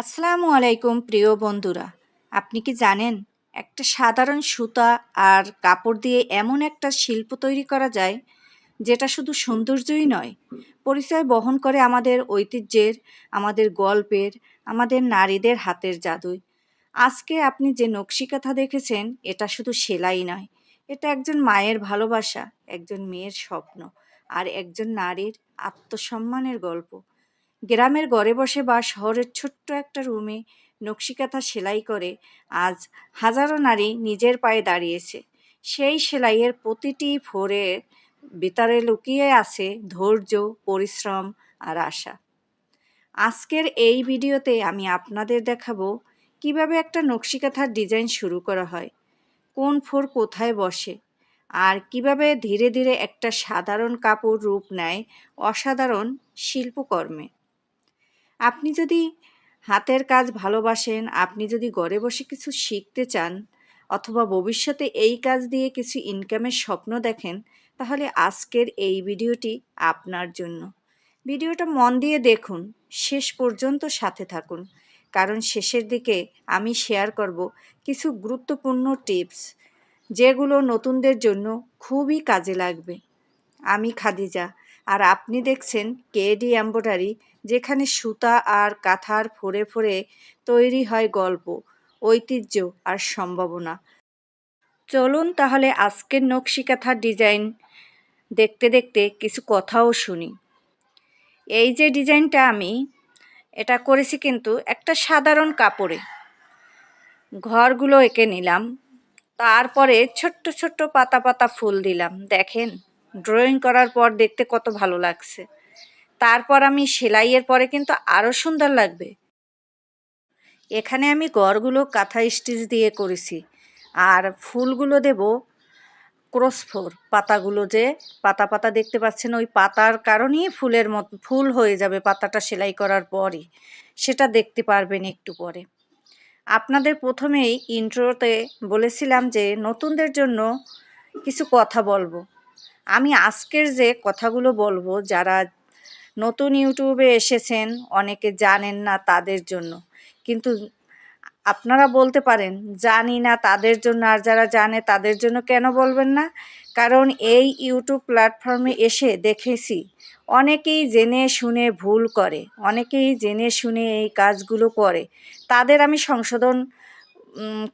আসসালামু আলাইকুম, প্রিয় বন্ধুরা। আপনি কি জানেন, একটা সাধারণ সুতা আর কাপড় দিয়ে এমন একটা শিল্প তৈরি করা যায়, যেটা শুধু সৌন্দর্যই নয়, পরিচয় বহন করে আমাদের ঐতিহ্যের, আমাদের গল্পের, আমাদের নারীদের হাতের জাদুই। আজকে আপনি যে নকশিকাথা দেখেছেন, এটা শুধু সেলাই নয়, এটা একজন মায়ের ভালোবাসা, একজন মেয়ের স্বপ্ন, আর একজন নারীর আত্মসম্মানের গল্প। গ্রামের ঘরে বসে বা শহরের ছোট্ট একটা রুমে নকশিকাঁথা সেলাই করে আজ হাজারো নারী নিজের পায়ে দাঁড়িয়েছে। সেই সেলাইয়ের প্রতিটি ফোরে ভিতরে লুকিয়ে আছে ধৈর্য, পরিশ্রম আর আশা। আজকের এই ভিডিওতে আমি আপনাদের দেখাবো কীভাবে একটা নকশিকাঁথার ডিজাইন শুরু করা হয়, কোন ফোর কোথায় বসে, আর কীভাবে ধীরে ধীরে একটা সাধারণ কাপড় রূপ নেয় অসাধারণ শিল্পকর্মে। আপনি যদি হাতের কাজ ভালোবাসেন, আপনি যদি ঘরে বসে কিছু শিখতে চান অথবা ভবিষ্যতে এই কাজ দিয়ে কিছু ইনকামের স্বপ্ন দেখেন, তাহলে আজকের এই ভিডিওটি আপনার জন্য। ভিডিওটা মন দিয়ে দেখুন, শেষ পর্যন্ত সাথে থাকুন। কারণ শেষের দিকে আমি শেয়ার করব কিছু গুরুত্বপূর্ণ টিপস যেগুলো নতুনদের জন্য খুবই কাজে লাগবে। আমি খাদিজা, আর আপনি দেখছেন কেডি এম্ব্রয়ডারি যেখানে সুতা আর কাঁথার ফোরে ফোরে তৈরি হয় গল্প, ঐতিহ্য আর সম্ভাবনা। চলুন তাহলে আজকের নকশি কাঁথার ডিজাইন দেখতে দেখতে কিছু কথাও শুনি। এই যে ডিজাইনটা আমি, এটা করেছি কিন্তু একটা সাধারণ কাপড়ে। ঘরগুলো এঁকে নিলাম, তারপরে ছোট্ট ছোট্ট পাতা পাতা ফুল দিলাম। দেখেন ড্রয়িং করার পর দেখতে কত ভালো লাগছে। তারপর আমি সেলাইয়ের পরে কিন্তু আরও সুন্দর লাগবে। এখানে আমি গড়গুলো কাঁথা স্টিচ দিয়ে করেছি। আর ফুলগুলো দেব ক্রসফোর পাতাগুলো যে পাতা পাতা দেখতে পাচ্ছেন, ওই পাতার কারণেই ফুলের মত, ফুল হয়ে যাবে পাতাটা সেলাই করার পরই। সেটা দেখতে পারবেন একটু পরে। আপনাদের প্রথমেই ইন্ট্রোতে বলেছিলাম যে নতুনদের জন্য কিছু কথা বলব। আমি আজকের যে কথাগুলো বলব, যারা নতুন ইউটিউবে এসেছেন, অনেকে জানেন না তাদের জন্য। কিন্তু আপনারা বলতে পারেন, জানি না তাদের জন্য আর যারা জানে তাদের জন্য কেন বলবেন না? কারণ এই ইউটিউব প্ল্যাটফর্মে এসে দেখেছি, অনেকেই জেনে শুনে ভুল করে, অনেকেই জেনে শুনে এই কাজগুলো করে। তাদের আমি সংশোধন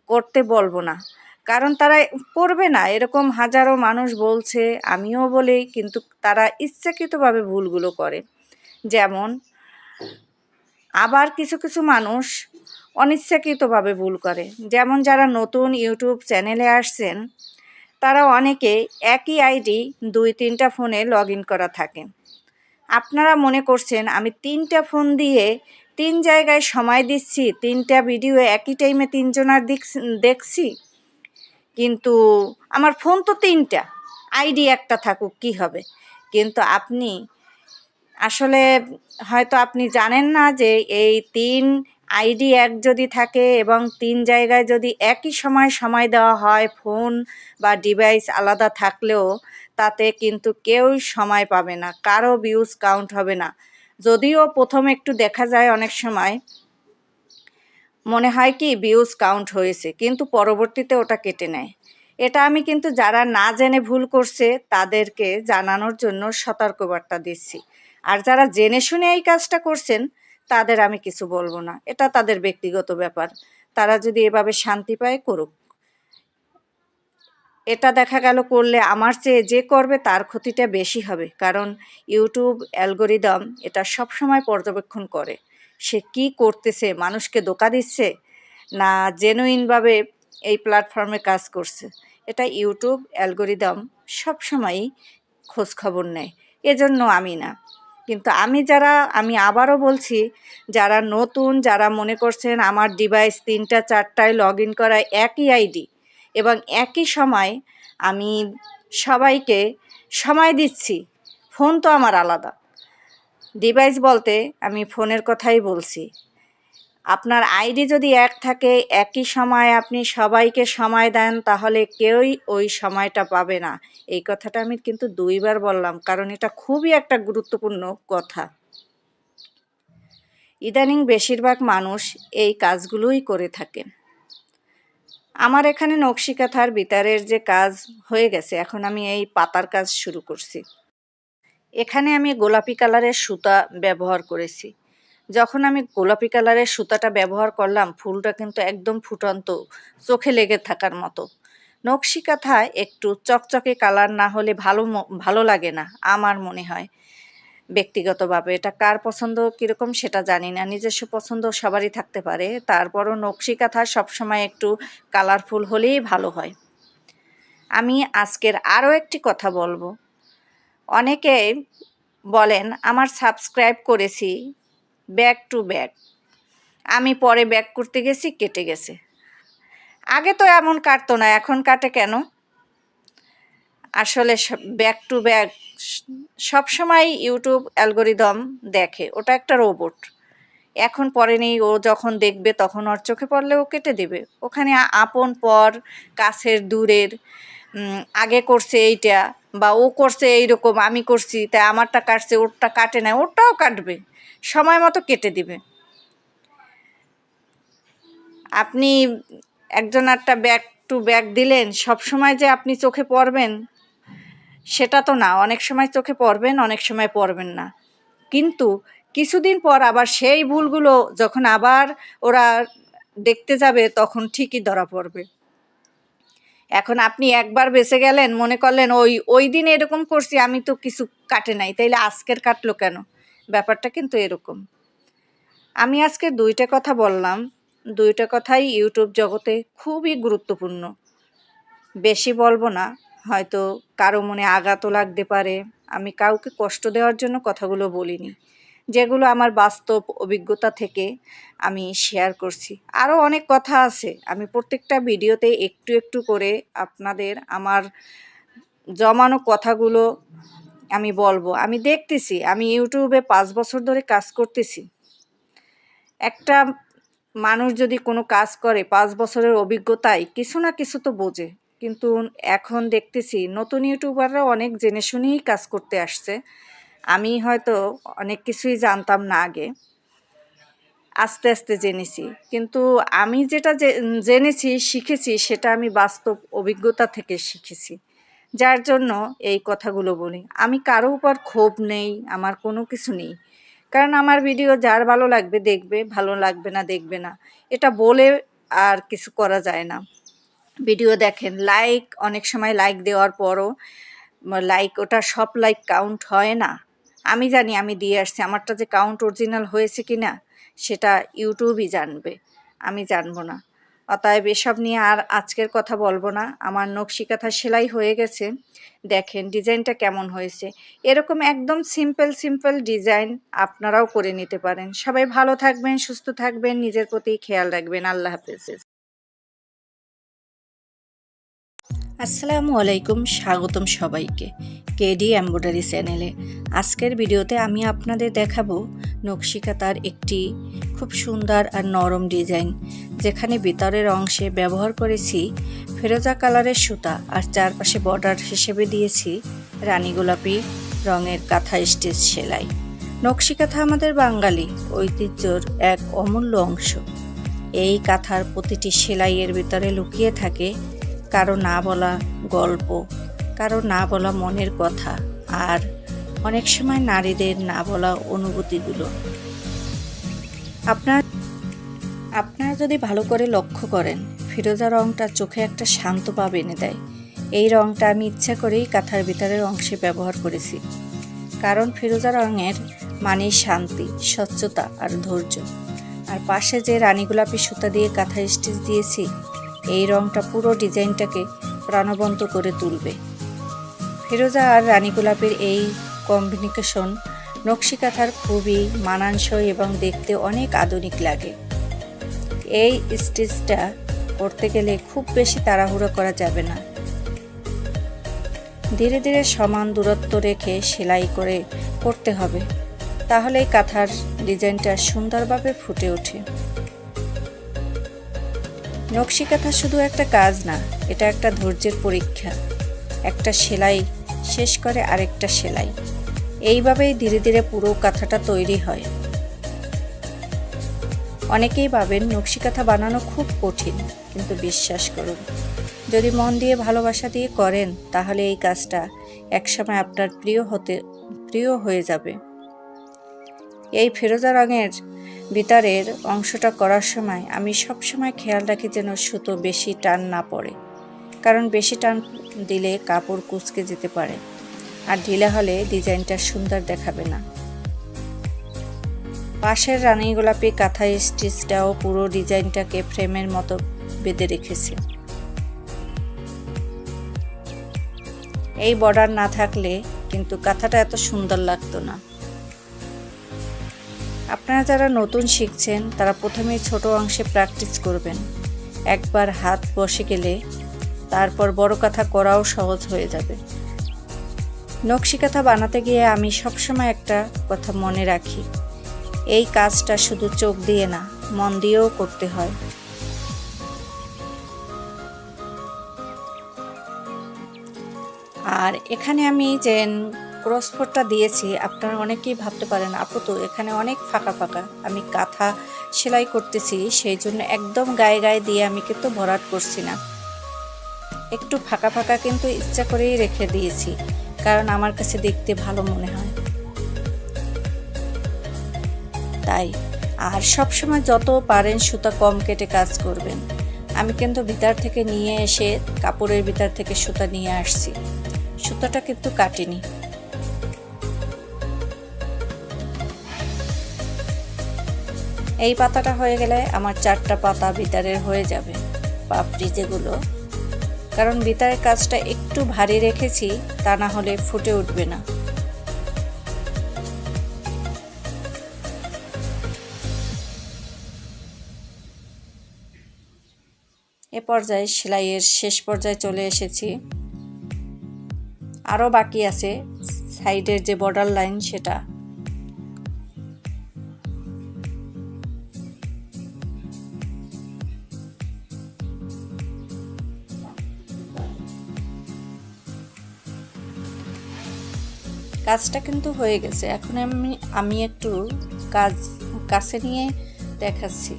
করতে বলব না। কারণ তারা করবে না। এরকম হাজারো মানুষ বলছে, আমিও বলি, কিন্তু তারা ইচ্ছাকৃতভাবে ভুলগুলো করে। যেমন, আবার কিছু কিছু মানুষ অনিচ্ছাকৃতভাবে ভুল করে। যেমন যারা নতুন ইউটিউব চ্যানেলে আসছেন, তারা অনেকে একই আইডি দুই, তিনটা ফোনে লগ করা থাকে। আপনারা মনে করছেন, আমি তিনটা ফোন দিয়ে তিন জায়গায় সময় দিচ্ছি, তিনটা ভিডিও একই টাইমে তিনজনার দেখছি? কিন্তু আমার ফোন তো তিনটা। আইডি একটা থাকুক, কি হবে? কিন্তু আপনি আসলে হয়তো আপনি জানেন না যে এই তিন আইডি এক যদি থাকে এবং তিন জায়গায় যদি একই সময় সময় দেওয়া হয়, ফোন বা ডিভাইস আলাদা থাকলেও তাতে কিন্তু কেউই সময় পাবে না, কারও ভিউজ কাউন্ট হবে না। যদিও প্রথম একটু দেখা যায় অনেক সময় মনে হয় কি ভিউজ কাউন্ট হয়েছে, কিন্তু পরবর্তীতে ওটা কেটে নেয়। এটা আমি কিন্তু যারা না জেনে ভুল করছে, তাদেরকে জানানোর জন্য সতর্কবার্তা দিচ্ছি। আর যারা জেনে শুনে এই কাজটা করছেন, তাদের আমি কিছু বলব না। এটা তাদের ব্যক্তিগত ব্যাপার। তারা যদি এভাবে শান্তি পায়, করুক। এটা দেখা গেল করলে আমার চেয়ে যে করবে, তার ক্ষতিটা বেশি হবে। কারণ ইউটিউব অ্যালগোরিদম এটা সব সময় পর্যবেক্ষণ করে। সে কি করতেছে? মানুষকে দোকা দিচ্ছে? না জেনুইনভাবে এই প্ল্যাটফর্মে কাজ করছে। এটা ইউটিউব অ্যালগোরিদম সবসময়ই খোঁজখবর নেয়। এজন্য আমি না। কিন্তু আমি যারা, আমি আবারও বলছি, যারা নতুন, যারা মনে করছেন আমার ডিভাইস তিনটা, চারটায় লগ ইন করায় একই আইডি এবং একই সময় আমি সবাইকে সময় দিচ্ছি, ফোন তো আমার আলাদা। ডিভাইস বলতে আমি ফোনের কথাই বলছি। আপনার আইডি যদি এক থাকে, একই সময় আপনি সবাইকে সময় দেন, তাহলে কেউই ওই সময়টা পাবে না। এই কথাটা আমি কিন্তু দুইবার বললাম, কারণ এটা খুবই একটা গুরুত্বপূর্ণ কথা। ইদানিং বেশিরভাগ মানুষ এই কাজগুলোই করে থাকে। আমার এখানে নকশি কাঁথার বিতারের যে কাজ হয়ে গেছে, এখন আমি এই পাতার কাজ শুরু করছি। এখানে আমি গোলাপি কালারের সুতা ব্যবহার করেছি। যখন আমি গোলাপি কালারের সুতাটা ব্যবহার করলাম, ফুলটা কিন্তু একদম ফুটন্ত, চোখে লেগে থাকার মতো। নকশি কাঁথায় একটু চকচকে কালার না হলে ভালো ভালো লাগে না, আমার মনে হয়। ব্যক্তিগতভাবে এটা কার পছন্দ, কীরকম সেটা জানি না, নিজস্ব পছন্দ সবারই থাকতে পারে। তারপরও নকশি কাঁথা সবসময় একটু কালারফুল হলেই ভালো হয়। আমি আজকের আরও একটি কথা বলব। অনেকে বলেন, আমার সাবস্ক্রাইব করেছি, ব্যাক টু ব্যাক। আমি পরে ব্যাক করতে গেছি, কেটে গেছে। আগে তো এমন কাটতো না, এখন কাটে কেন? আসলে ব্যাক টু ব্যাক সবসময় ইউটিউব অ্যালগোরিদম দেখে, ওটা একটা রোবট। এখন পরে নেই, ও যখন দেখবে তখন ওর চোখে পড়লে ও কেটে দেবে। ওখানে আপন পর, কাছের দূরের আগে করছে এইটা বা ও করছে এইরকম, আমি করছি, তাই আমারটা কাটছে, ওরটা কাটে না, ওরটাও কাটবে, সময় মতো কেটে দিবে। আপনি একজন একটা ব্যাক টু ব্যাক দিলেন, সব সময় যে আপনি চোখে পড়বেন, সেটা তো না, অনেক সময় চোখে পড়বেন, অনেক সময় পড়বেন না। কিন্তু কিছুদিন পর আবার সেই ভুলগুলো যখন আবার ওরা দেখতে যাবে, তখন ঠিকই ধরা পড়বে। এখন আপনি একবার বেঁচে গেলেন, মনে করলেন, ওই ওই দিন এরকম করছি, আমি তো কিছু কাটে নাই। তাইলে আজকের কাটলো কেন? ব্যাপারটা কিন্তু এরকম। আমি আজকে দুইটা কথা বললাম। দুইটা কথাই ইউটিউব জগতে খুবই গুরুত্বপূর্ণ। বেশি বলব না, হয়তো কারও মনে আঘাতও লাগতে পারে। আমি কাউকে কষ্ট দেওয়ার জন্য কথাগুলো বলিনি। যেগুলো আমার বাস্তব অভিজ্ঞতা থেকে আমি শেয়ার করছি। আরও অনেক কথা আছে। আমি প্রত্যেকটা ভিডিওতে একটু একটু করে আপনাদের আমার জমানো কথাগুলো আমি বলব। আমি দেখতেছি, আমি ইউটিউবে পাঁচ বছর ধরে কাজ করতেছি। একটা মানুষ যদি কোনো কাজ করে, পাঁচ বছরের অভিজ্ঞতায় কিছু না কিছু তো বোঝে। কিন্তু এখন দেখতেছি, নতুন ইউটিউবাররা অনেক জেনে শুনেই কাজ করতে আসছে। আমি হয়তো অনেক কিছুই জানতাম না আগে। আস্তে আস্তে জেনেছি। কিন্তু আমি যেটা জেনেছি, শিখেছি, সেটা আমি বাস্তব অভিজ্ঞতা থেকে শিখেছি। যার জন্য এই কথাগুলো বলি। আমি কারও উপর ক্ষোভ নেই, আমার কোনো কিছু নেই। কারণ আমার ভিডিও যার ভালো লাগবে দেখবে, ভালো লাগবে না দেখবে না। এটা বলে আর কিছু করা যায় না। ভিডিও দেখেন লাইক অনেক সময় লাইক দেওয়ার পরও লাইক ওটা সব লাইক কাউন্ট হয় না। আমি জানি, আমি দিয়ে আসছি। আমারটা যে কাউন্ট অরিজিনাল হয়েছে কি না সেটা ইউটিউবই জানবে। আমি জানব না। অতএব এসব নিয়ে আর আজকের কথা বলব না। আমার নকশি কাঁথা সেলাই হয়ে গেছে। দেখেন, ডিজাইনটা কেমন হয়েছে। এরকম একদম সিম্পল সিম্পল ডিজাইন আপনারাও করে নিতে পারেন। সবাই ভালো থাকবেন, সুস্থ থাকবেন, নিজের প্রতি খেয়াল রাখবেন। আল্লাহ হাফেজ। আসসালামু আলাইকুম, স্বাগতম সবাইকে কেডি এম্ব্রয়ডারি চ্যানেলে। আজকের ভিডিওতে আমি আপনাদের দেখাবো নকশিকাতার একটি খুব সুন্দর আর নরম ডিজাইন, যেখানে ভিতরের অংশে ব্যবহার করেছি ফেরোজা কালারের সুতা আর চারপাশে বর্ডার হিসেবে দিয়েছি রানী গোলাপি রঙের কাঁথা স্টেজ সেলাই। নকশিকাথা আমাদের বাঙালি, ঐতিহ্যর এক অমূল্য অংশ। এই কাঁথার প্রতিটি সেলাইয়ের ভিতরে লুকিয়ে থাকে কারও না বলা গল্প, কারও না বলা মনের কথা, আর অনেক সময় নারীদের না বলা অনুভূতিগুলো। আপনার, আপনারা যদি ভালো করে লক্ষ্য করেন, ফিরোজা রঙটা চোখে একটা শান্ত ভাব এনে দেয়। এই রঙটা আমি ইচ্ছা করেই কাঁথার ভিতরের অংশে ব্যবহার করেছি। কারণ ফিরোজা রঙের মানেই শান্তি, স্বচ্ছতা আর ধৈর্য। আর পাশে যে রানী গোলাপি সুতা দিয়ে কাঁথা স্টিচ দিয়েছি এই রংটা পুরো ডিজাইনটাকে প্রাণবন্ত করে তুলবে। ফেরোজা আর রানী গোলাপের এই কম্বিনেশন নকশি কাঁথার খুবই মানানসই এবং দেখতে অনেক আধুনিক লাগে। এই স্টিচটা করতে গেলে খুব বেশি তাড়াহুড়ো করা যাবে না। ধীরে ধীরে সমান দূরত্ব রেখে সেলাই করে করতে হবে, তাহলেই কাঁথার ডিজাইনটা সুন্দরভাবে ফুটে ওঠে। নকশি কাঁথা শুধু একটা কাজ না, এটা একটা ধৈর্যের পরীক্ষা। একটা সেলাই শেষ করে আরেকটা সেলাই। এইভাবেই ধীরে ধীরে পুরো কাঁথাটা তৈরি হয়। অনেকেই ভাবেন নকশিকাথা বানানো খুব কঠিন, কিন্তু বিশ্বাস করুন, যদি মন দিয়ে ভালোবাসা দিয়ে করেন, তাহলে এই কাজটা একসময় আপনার প্রিয় হতে, প্রিয় হয়ে যাবে। এই ফেরোজা রঙের ভিতরের অংশটা করার সময় আমি সবসময় খেয়াল রাখি যেন সুতো বেশি টান না পড়ে, কারণ বেশি টান দিলে কাপড় কুচকে যেতে পারে, আর ঢিলা হলে ডিজাইনটা সুন্দর দেখাবে না। পাশের রানী গোলাপি কাঁথা স্টিচটাও পুরো ডিজাইনটাকে ফ্রেমের মতো বেঁধে রেখেছে। এই বর্ডার না থাকলে কিন্তু কাঁথাটা এত সুন্দর লাগতো না। আপনারা যারা নতুন শিখছেন, তারা প্রথমেই ছোট অংশে প্র্যাকটিস করবেন। একবার হাত বসে গেলে তারপর বড় কথা করাও সহজ হয়ে যাবে। নকশি কাঁথা বানাতে গিয়ে আমি সবসময় একটা কথা মনে রাখি। এই কাজটা শুধু চোখ দিয়ে না, মন দিয়েও করতে হয়। আর এখানে আমি যে ক্রসফোরটা দিয়েছি, আপনারা অনেকেই ভাবতে পারেন, আপু তো এখানে অনেক ফাঁকা ফাঁকা, আমি কাঁথা সেলাই করতেছি, সেই জন্য একদম গায়ে গায়ে দিয়ে আমি কিন্তু ভরাট করছি না। একটু ফাঁকা ফাঁকা কিন্তু ইচ্ছা করেই রেখে দিয়েছি, কারণ আমার কাছে দেখতে ভালো মনে হয়। তাই, আর সবসময় যত পারেন সুতা কম কেটে কাজ করবেন। আমি কিন্তু ভিতর থেকে নিয়ে এসে কাপড়ের ভিতর থেকে সুতা নিয়ে আসছি। সুতাটা কিন্তু কাটিনি। এই পাতাটা হয়ে গেলে আমার চারটা পাতা ভিতরের হয়ে যাবে, পাপড়ি যেগুলো। কারণ ভিতরের কাজটা একটু ভারী রেখেছি, তা না হলে ফুটে উঠবে না। এ পর্যায়ে সেলাইয়ের শেষ পর্যায়ে চলে এসেছি। আরও বাকি আছে, সাইডের যে বর্ডার লাইন সেটা। কাজটা কিন্তু হয়ে গেছে। এখন আমি আমি একটু কাজ কাছে নিয়ে দেখাচ্ছি।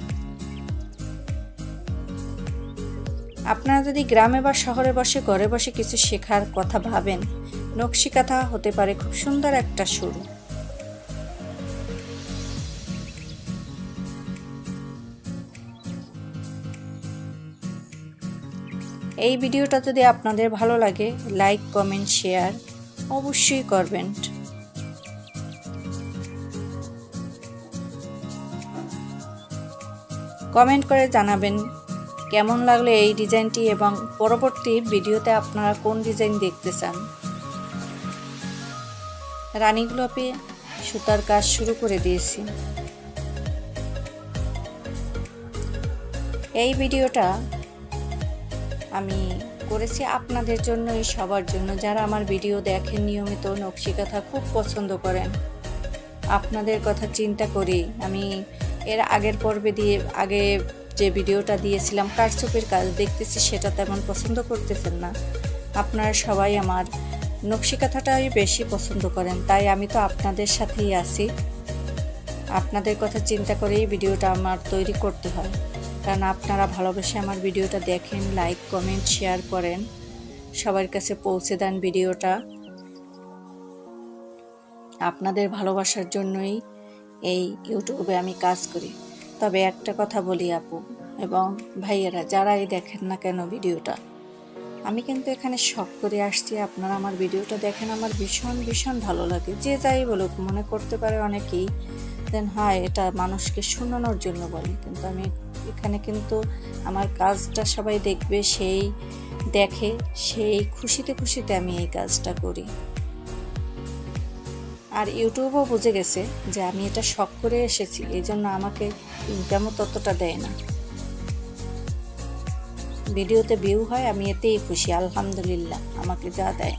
আপনারা যদি গ্রামে বা শহরে বসে, ঘরে বসে কিছু শেখার কথা ভাবেন, নকশি কাঁথা হতে পারে, খুব সুন্দর একটা শুরু এই ভিডিওটা যদি আপনাদের ভালো লাগে, লাইক, কমেন্ট, শেয়ার। অবশ্যই করবেন। কমেন্ট করে জানাবেন কেমন লাগল এই ডিজাইনটি এবং পরবর্তী ভিডিওতে আপনারা কোন ডিজাইন দেখতে চান। রানী গোলাপে সুতার কাজ শুরু করে দিয়েছি। এই ভিডিওটা আমি করেছি আপনাদের জন্যই, সবার জন্য। যারা আমার ভিডিও দেখেন, নিয়মিত নকশিকাথা খুব পছন্দ করেন। আপনাদের কথা চিন্তা করি আমি এর আগের পর্বে দিয়ে, আগে যে ভিডিওটা দিয়েছিলাম, কারচুপের কাজ দেখতেছি, সেটা তেমন পছন্দ করতেছেন না। আপনারা সবাই আমার নকশিকাথাটাই বেশি পছন্দ করেন। তাই আমি তো আপনাদের সাথেই আছি। আপনাদের কথা চিন্তা করেই ভিডিওটা আমার তৈরি করতে হয়। কারণ আপনারা ভালোবেসে আমার ভিডিওটা দেখেন লাইক কমেন্ট শেয়ার করেন। সবার কাছে পৌঁছে দেন ভিডিওটা। আপনাদের ভালোবাসার জন্যই এই ইউটিউবে আমি কাজ করি। তবে একটা কথা বলি আপু এবং ভাইয়েরা, যারাই দেখেন না কেন ভিডিওটা, আমি কিন্তু এখানে শখ করে আসছি। আপনারা আমার ভিডিওটা দেখেন, আমার ভীষণ ভীষণ ভালো লাগে। যে যাই বলুক, মনে করতে পারে অনেকেই দেন, হয়, এটা মানুষকে শোনানোর জন্য বলে। কিন্তু আমি এখানে কিন্তু আমার কাজটা সবাই দেখবে, সেই দেখে, সেই খুশিতে খুশিতে আমি এই কাজটা করি। আর ইউটিউবও বুঝে গেছে যে আমি এটা শখ করে এসেছি এই জন্য আমাকে ইনকামও ততটা দেয় না। ভিডিওতে ভিউ হয়, আমি এতেই খুশি, আলহামদুলিল্লাহ, আমাকে যা দেয়।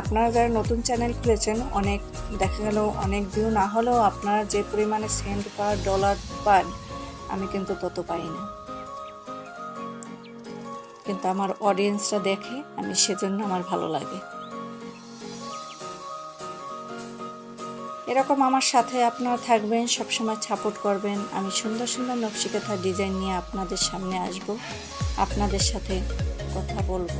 আপনারা যারা নতুন চ্যানেল খুলেছেন, অনেক দেখা গেল, অনেক ভিউ না হলেও আপনারা যে পরিমাণে সেন্ট পার ডলার পান, আমি কিন্তু তত পাই না কিন্তু আমার অডিয়েন্সটা দেখে, আমি সেজন্য আমার ভালো লাগে। এরকম আমার সাথে আপনারা থাকবেন, সবসময় সাপোর্ট করবেন। আমি সুন্দর সুন্দর নকশিকাথা ডিজাইন নিয়ে আপনাদের সামনে আসব। আপনাদের সাথে কথা বলব।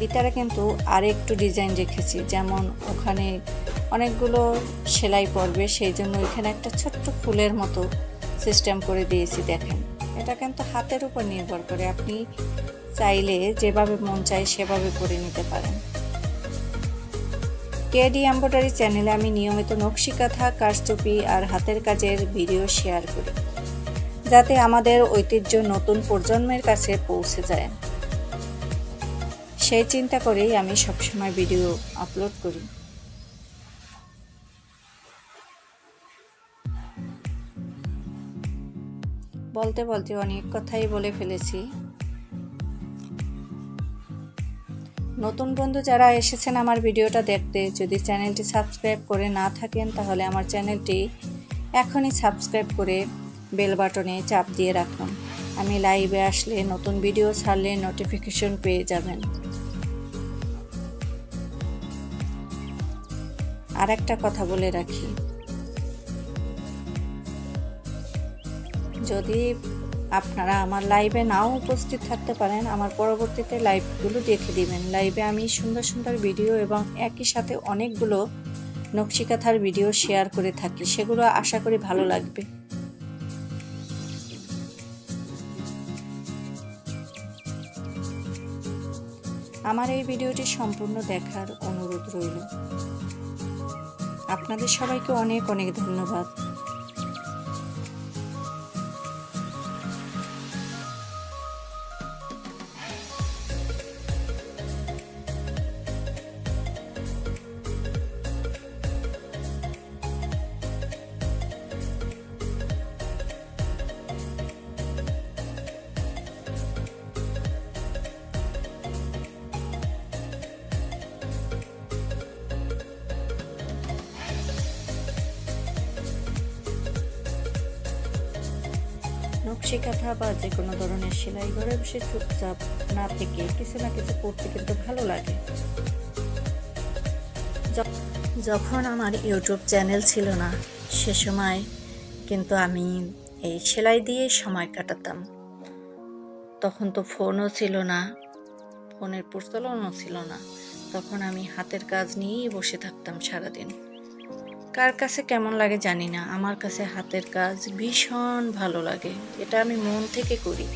ভিতরে কিন্তু আর একটু ডিজাইন রেখেছি। যেমন ওখানে অনেকগুলো সেলাই পড়বে, সেই জন্য এখানে একটা ছোট্ট ফুলের মতো সিস্টেম করে দিয়েছি, দেখেন। এটা কিন্তু হাতের উপর নির্ভর করে, আপনি চাইলে যেভাবে মন চায় সেভাবে করে নিতে পারেন। কেডি এম্ব্রয়ডারি চ্যানেলে আমি নিয়মিত নকশি কাঁথা কারচুপি আর হাতের কাজের ভিডিও শেয়ার করি, যাতে আমাদের ঐতিহ্য নতুন প্রজন্মের কাছে পৌঁছে যায়। সেই চিন্তা করেই আমি সবসময় ভিডিও আপলোড করি। বলতে বলতে অনেক কথাই বলে ফেলেছি। নতুন বন্ধু যারা এসেছেন আমার ভিডিওটা দেখতে, যদি চ্যানেলটি সাবস্ক্রাইব করে না থাকেন, তাহলে আমার চ্যানেলটি এখনই সাবস্ক্রাইব করে বেল বাটনে চাপ দিয়ে রাখুন। আমি লাইভে আসলে নতুন ভিডিও ছাড়লে নোটিফিকেশন পেয়ে যাবেন। আর একটা কথা বলে রাখি। যদি আপনারা আমার লাইভে নাও উপস্থিত থাকতে পারেন, আমার পরবর্তীতে লাইভগুলো দেখে দিবেন। লাইভে আমি সুন্দর সুন্দর ভিডিও এবং একই সাথে অনেকগুলো নকশিকাথার ভিডিও শেয়ার করে থাকি। সেগুলো আশা করি ভালো লাগবে। আমার এই ভিডিওটি সম্পূর্ণ দেখার অনুরোধ রইল। আপনাদের সবাইকে অনেক অনেক ধন্যবাদ। কাঁথা বা যে কোনো ধরনের সেলাই ঘরে বসে চুপচাপ না থেকে কিছু না কিছু করতে কিন্তু ভালো লাগে। যখন আমার ইউটিউব চ্যানেল ছিল না, সে সময় কিন্তু আমি এই সেলাই দিয়ে সময় কাটাতাম। তখন তো ফোনও ছিল না, ফোনের প্রচলনও ছিল না। তখন আমি হাতের কাজ নিয়েই বসে থাকতাম সারাদিন। কার কাছে কেমন লাগে জানি না, আমার কাছে হাতের কাজ ভীষণ ভালো লাগে, এটা আমি মন থেকে করি।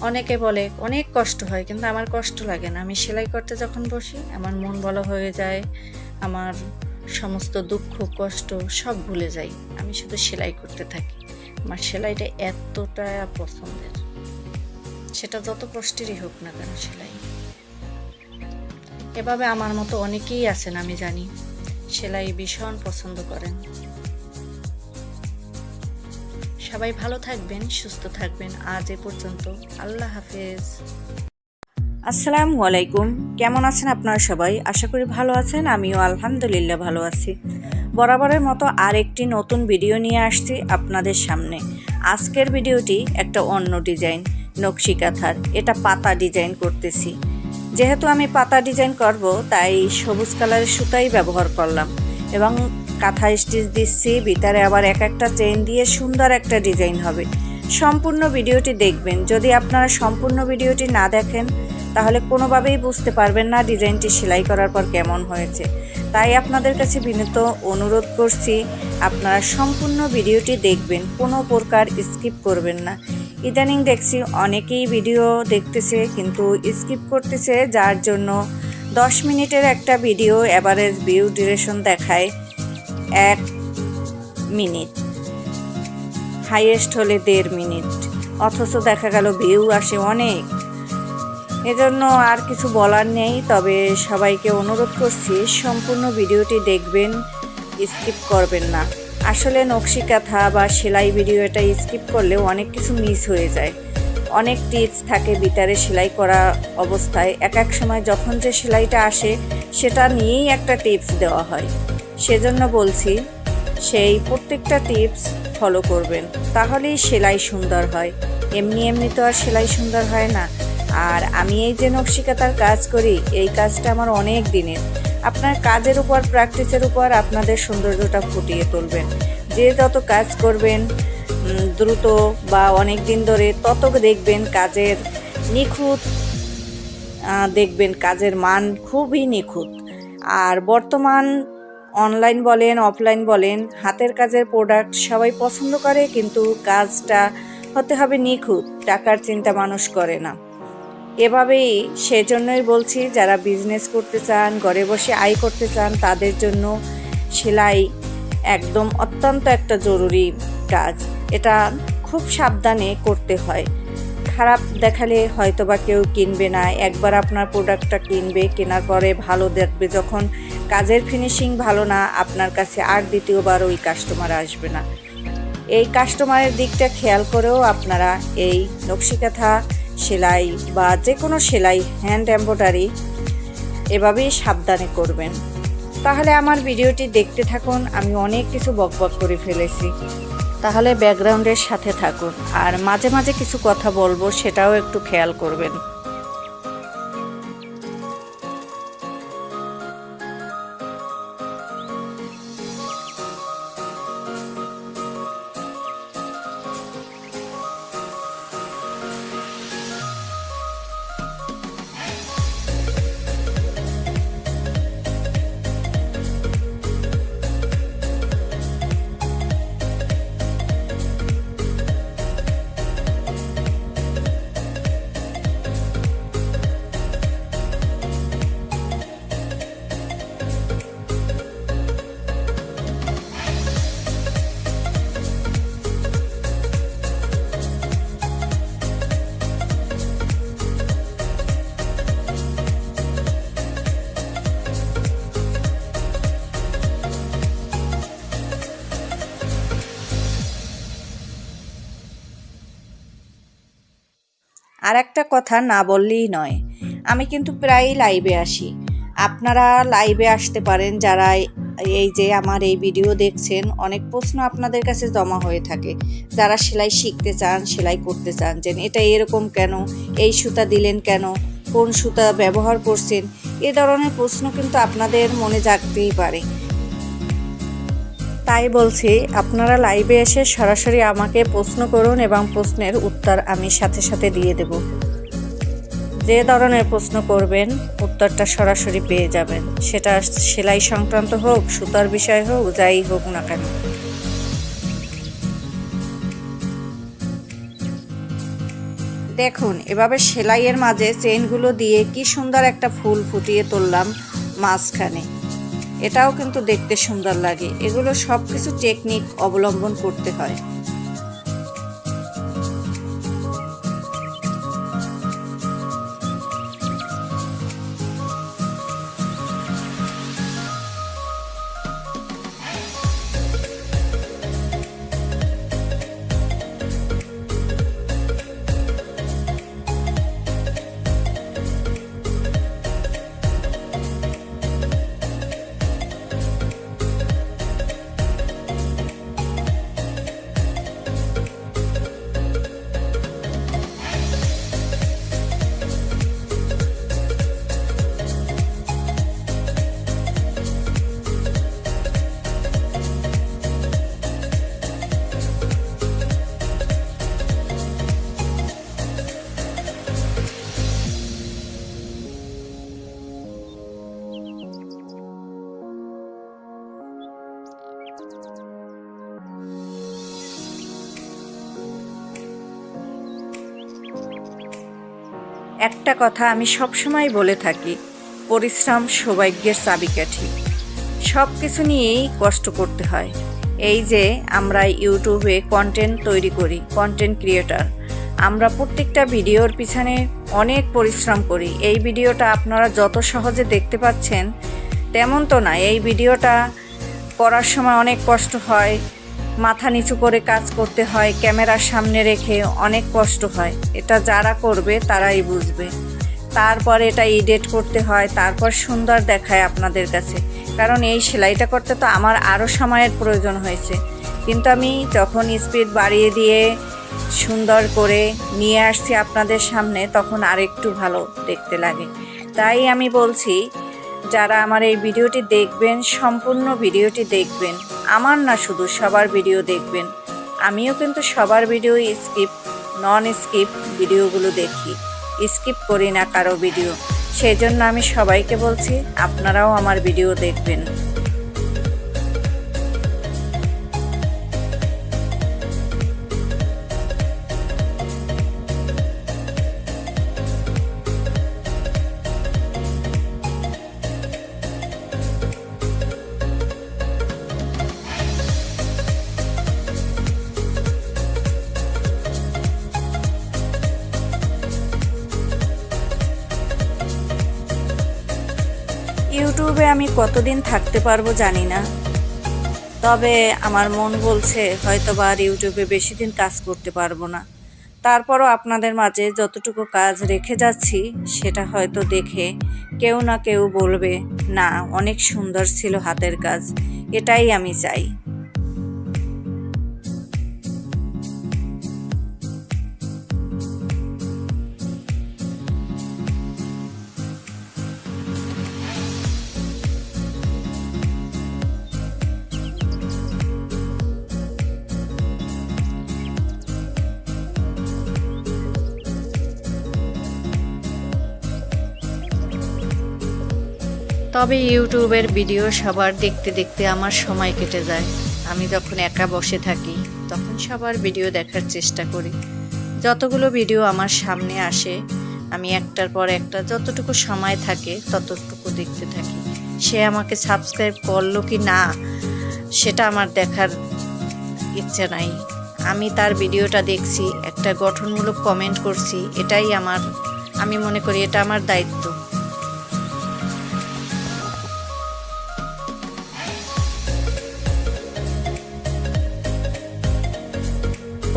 অনেকে বলে, অনেক কষ্ট হয়, কিন্তু আমার কষ্ট লাগে না। আমি সেলাই করতে যখন বসি, আমার মন ভালো হয়ে যায়, আমার সমস্ত দুঃখ, কষ্ট সব ভুলে যাই। আমি শুধু সেলাই করতে থাকি। আমার সেলাইটা এতটা পছন্দের। সেটা যত কষ্টেরই হোক না কেন সেলাই। এভাবে আমার মতো অনেকেই আছেন, আমি জানি। সেলাই ভীষণ পছন্দ করেন। সবাই ভালো থাকবেন, সুস্থ থাকবেন। আজ এ পর্যন্ত আল্লাহ হাফেজ। আসসালামু আলাইকুম। কেমন আছেন আপনারা সবাই? আশা করি ভালো আছেন, আমিও আলহামদুলিল্লাহ ভালো আছি। বরাবরের মতো আরেকটি নতুন ভিডিও নিয়ে আসছি আপনাদের সামনে। আজকের ভিডিওটি একটা অন্য ডিজাইন, নকশি কাঁথার। এটা পাতা ডিজাইন করতেছি। যেহেতু আমি পাতা ডিজাইন করব, তাই সবুজ কালারের সুতাই ব্যবহার করলাম। এবং কাঁথা স্টিচ দিচ্ছি, ভিতরে আবার এক একটা চেন দিয়ে সুন্দর একটা ডিজাইন হবে। সম্পূর্ণ ভিডিওটি দেখবেন। যদি আপনারা সম্পূর্ণ ভিডিওটি না দেখেন, তাহলে কোনোভাবেই বুঝতে পারবেন না ডিজাইনটি সেলাই করার পর কেমন হয়েছে। তাই আপনাদের কাছে বিনীত অনুরোধ করছি, আপনারা সম্পূর্ণ ভিডিওটি দেখবেন, কোনো প্রকার স্কিপ করবেন না। ইদানিং দেখছি অনেকেই ভিডিও দেখতেছে কিন্তু স্কিপ করতেছে, যার জন্য দশ মিনিটের একটা ভিডিও অ্যাভারেজ ভিউ ডিউরেশন দেখায় এক মিনিট। হাইয়েস্ট হলে দেড় মিনিট। অথচ দেখা গেল ভিউ আসে অনেক। এজন্য আর কিছু বলার নেই, তবে সবাইকে অনুরোধ করছি, সম্পূর্ণ ভিডিওটি দেখবেন, স্কিপ করবেন না। আসলে নকশি কাঁথা বা সেলাই ভিডিওটা স্কিপ করলেও অনেক কিছু মিস হয়ে যায়। অনেক টিপস থাকে ভিতরে সেলাই করা অবস্থায়। এক এক সময় যখন যে সেলাইটা আসে, সেটা নিয়েই একটা টিপস দেওয়া হয়। সেজন্য বলছি, সেই প্রত্যেকটা টিপস ফলো করবেন। তাহলেই সেলাই সুন্দর হয়। এমনি এমনি তো আর সেলাই সুন্দর হয় না। আর আমি এই যে নকশিকাতার কাজ করি, এই কাজটা আমার অনেক দিনের। আপনার কাজের উপর প্র্যাকটিসের উপর আপনাদের সৌন্দর্যটা ফুটিয়ে তুলবেন। যে যত কাজ করবেন দ্রুত বা অনেক দিন ধরে তত দেখবেন কাজের নিখুঁত দেখবেন কাজের মান খুবই নিখুঁত। আর বর্তমান অনলাইন বলেন অফলাইন বলেন, হাতের কাজের প্রোডাক্ট সবাই পছন্দ করে, কিন্তু কাজটা হতে হবে নিখুঁত, টাকার চিন্তা মানুষ করে না। এভাবেই সেজন্যই বলছি, যারা বিজনেস করতে চান, ঘরে বসে আয় করতে চান, তাদের জন্য সেলাই একদম অত্যন্ত একটা জরুরি কাজ। এটা খুব সাবধানে করতে হয়। খারাপ দেখালে হয়তো বা কেউ কিনবে না। একবার আপনার প্রোডাক্টটা কিনবে, কেনার পরে ভালো দেখবে। যখন কাজের ফিনিশিং ভালো না, আপনার কাছে আর দ্বিতীয়বার ওই কাস্টমার আসবে না। এই কাস্টমারের দিকটা খেয়াল করেও আপনারা এই নকশিকাথা সেলাই বা যে কোনো সেলাই হ্যান্ড এম্ব্রয়ডারি এভাবেই সাবধানে করবেন। তাহলে আমার ভিডিওটি দেখতে থাকুন, আমি অনেক কিছু বকবক করে ফেলেছি। তাহলে ব্যাকগ্রাউন্ডের সাথে থাকুন, আর মাঝে মাঝে কিছু কথা বলব, সেটাও একটু খেয়াল করবেন। একটা কথা না বললেই নয়। আমি কিন্তু প্রায়ই লাইভে আসি। আপনারা লাইভে আসতে পারেন, যারা এই যে আমার এই ভিডিও দেখছেন, অনেক প্রশ্ন আপনাদের কাছে জমা হয়ে থাকে। যারা সেলাই শিখতে চান, সেলাই করতে চান, যে এটা এরকম কেন? এই সুতা দিলেন কেন? কোন সুতা ব্যবহার করছেন? এ ধরনের প্রশ্ন কিন্তু আপনাদের মনে জাগতেই পারে। তাই বলছি, আপনারা লাইভে এসে সরাসরি আমাকে প্রশ্ন করুন এবং প্রশ্নের উত্তর আমি সাথে সাথে দিয়ে দেব। যে ধরনের প্রশ্ন করবেন, উত্তরটা সরাসরি পেয়ে যাবেন। সেটা সেলাই সংক্রান্ত হোক, সুতার বিষয় হোক, যাই হোক না কেন। দেখুন, এভাবে সেলাইয়ের মাঝে চেনগুলো দিয়ে কি সুন্দর একটা ফুল ফুটিয়ে তুললাম মাঝখানে। এটাও কিন্তু দেখতে সুন্দর লাগে। এগুলো সব কিছু টেকনিক অবলম্বন করতে হয়। একটা কথা আমি সবসময় বলে থাকি, পরিশ্রম সৌভাগ্যের চাবিকাঠি। সব কিছু নিয়েই কষ্ট করতে হয়। এই যে আমরা ইউটিউবে কন্টেন্ট তৈরি করি কন্টেন্ট ক্রিয়েটার আমরা প্রত্যেকটা ভিডিওর পিছনে অনেক পরিশ্রম করি। এই ভিডিওটা আপনারা যত সহজে দেখতে পাচ্ছেন, তেমন তো না, এই ভিডিওটা করার সময় অনেক কষ্ট হয় মাথা নিচু করে কাজ করতে হয় ক্যামেরার সামনে রেখে অনেক কষ্ট হয়। এটা যারা করবে, তারাই বুঝবে। তারপর এটা এডিট করতে হয়, তারপর সুন্দর দেখায় আপনাদের কাছে। কারণ এই সেলাইটা করতে তো আমার আরও সময়ের প্রয়োজন হয়েছে। কিন্তু আমি যখন স্পিড বাড়িয়ে দিয়ে সুন্দর করে নিয়ে আসছি আপনাদের সামনে, তখন আরেকটু ভালো দেখতে লাগে। তাই আমি বলছি, যারা আমার এই ভিডিওটি দেখবেন, সম্পূর্ণ ভিডিওটি দেখবেন। আমার না শুধু সবার ভিডিও দেখবেন। আমিও কিন্তু সবার ভিডিও স্কিপ নন স্কিপ ভিডিওগুলো দেখি। স্কিপ করি না কারও ভিডিও। সেই জন্য আমি সবাইকে বলছি, আপনারাও আমার ভিডিও দেখবেন। আমি কতদিন থাকতে পারব জানি না। তবে আমার মন বলছে হয়তো বা আর ইউটিউবে বেশি দিন কাজ করতে পারব না। তারপরও আপনাদের মাঝে যতটুকু কাজ রেখে যাচ্ছি, সেটা হয়তো দেখে কেউ না কেউ বলবে, না, অনেক সুন্দর ছিল হাতের কাজ। এটাই আমি চাই। তবে ইউটিউবের ভিডিও সবার দেখতে দেখতে আমার সময় কেটে যায়। আমি যখন একা বসে থাকি, তখন সবার ভিডিও দেখার চেষ্টা করি। যতগুলো ভিডিও আমার সামনে আসে, আমি একটার পর একটা যতটুকু সময় থাকে, ততটুকু দেখতে থাকি। সে আমাকে সাবস্ক্রাইব করল কি না, সেটা আমার দেখার ইচ্ছে নাই। আমি তার ভিডিওটা দেখছি, একটা গঠনমূলক কমেন্ট করছি, এটাই আমার, আমি মনে করি এটা আমার দায়িত্ব।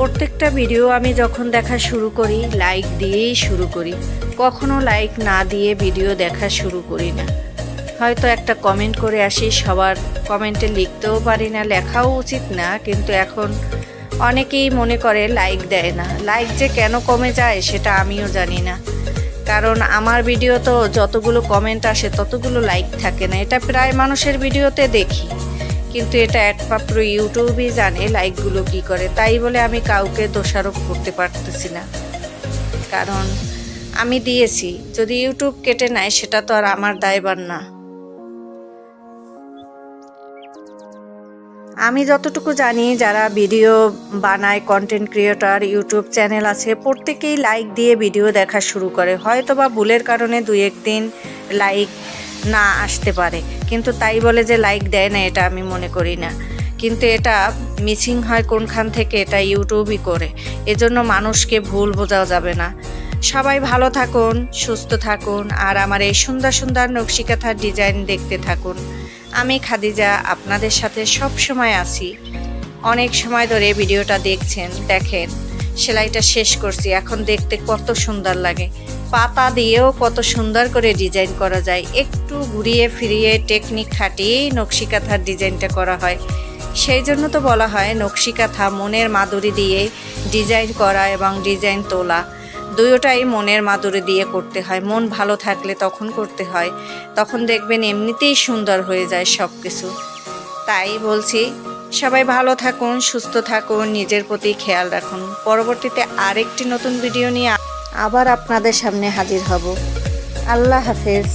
প্রত্যেকটা ভিডিও আমি যখন দেখা শুরু করি লাইক দিয়েই শুরু করি। কখনো লাইক না দিয়ে ভিডিও দেখা শুরু করি না। হয়তো একটা কমেন্ট করে আসি, সবার কমেন্টে লিখতেও পারি না, লেখাও উচিত না, কিন্তু এখন অনেকেই মনে করে লাইক দেয় না। লাইক যে কেন কমে যায় সেটা আমিও জানি না। কারণ আমার ভিডিও তো যতগুলো কমেন্ট আসে, ততগুলো লাইক থাকে না। এটা প্রায় মানুষের ভিডিওতে দেখি। কিন্তু এটা একমাত্র ইউটিউবই জানে লাইকগুলো কি করে। তাই বলে আমি কাউকে দোষারোপ করতে পারতেছি না। কারণ আমি দিয়েছি, যদি ইউটিউব কেটে নেয় সেটা তো আর আমার দায়বার না। আমি যতটুকু জানি, যারা ভিডিও বানায় কন্টেন্ট ক্রিয়েটর ইউটিউব চ্যানেল আছে, প্রত্যেকেই লাইক দিয়ে ভিডিও দেখা শুরু করে। হয়তো বা ভুলের কারণে দুই একদিন লাইক না আসতে পারে। কিন্তু তাই বলে যে লাইক দেয় না, এটা আমি মনে করি না। কিন্তু এটা মিসিং হয় কোনখান থেকে, এটা ইউটিউবই করে। এজন্য মানুষকে ভুল বোঝাও যাবে না। সবাই ভালো থাকুন, সুস্থ থাকুন, আর আমার এই সুন্দর সুন্দর নকশিকাথার ডিজাইন দেখতে থাকুন। আমি খাদিজা, আপনাদের সাথে সব সময় আছি। অনেক সময় ধরে ভিডিওটা দেখছেন, দেখেন। সেলাইটা শেষ করছি। এখন দেখতে কত সুন্দর লাগে। পাতা দিয়েও কত সুন্দর করে ডিজাইন করা যায়। একটু ঘুরিয়ে ফিরিয়ে টেকনিক খাটিয়েই নকশিকাথার ডিজাইনটা করা হয়। সেই জন্য তো বলা হয় নকশিকাথা মনের মাধুরী দিয়ে ডিজাইন করা এবং ডিজাইন তোলা। দুয়োটাই মনের মাধুরী দিয়ে করতে হয়। মন ভালো থাকলে তখন করতে হয়। তখন দেখবেন এমনিতেই সুন্দর হয়ে যায় সব কিছু তাই বলছি সবাই ভালো থাকুন, সুস্থ থাকুন, নিজের প্রতি খেয়াল রাখুন। পরবর্তীতে আরেকটি নতুন ভিডিও নিয়ে আবার আপনাদের সামনে হাজির হব। আল্লাহ হাফেজ।